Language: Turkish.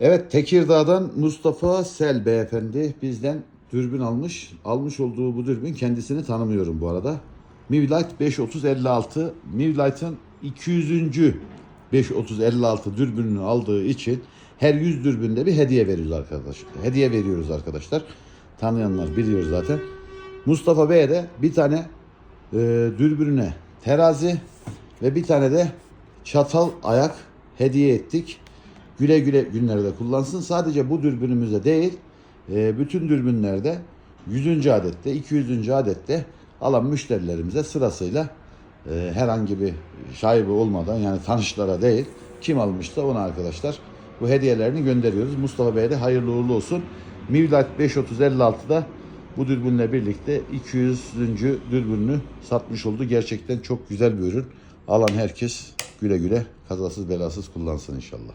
Evet Tekirdağ'dan Mustafa Sel beyefendi bizden dürbün almış. Almış olduğu bu dürbün kendisini tanımıyorum bu arada. Mivlight 53056 Mivlight'ın 200. 53056 dürbününü aldığı için her 100 dürbünde bir hediye veriyoruz arkadaş. Hediye veriyoruz arkadaşlar. Tanıyanlar biliyor zaten. Mustafa Bey'e de bir tane e, dürbününe terazi ve bir tane de çatal ayak hediye ettik. Güle güle günlerde kullansın. Sadece bu dürbünümüzde değil, e, bütün dürbünlerde 100. adette, 200. adette alan müşterilerimize sırasıyla e, herhangi bir şaibe olmadan yani tanışlara değil, kim almışsa ona arkadaşlar bu hediyelerini gönderiyoruz. Mustafa Bey'e de hayırlı uğurlu olsun. Mivlat 53056'da bu dürbünle birlikte 200. dürbününü satmış oldu. Gerçekten çok güzel bir ürün. Alan herkes güle güle kazasız belasız kullansın inşallah.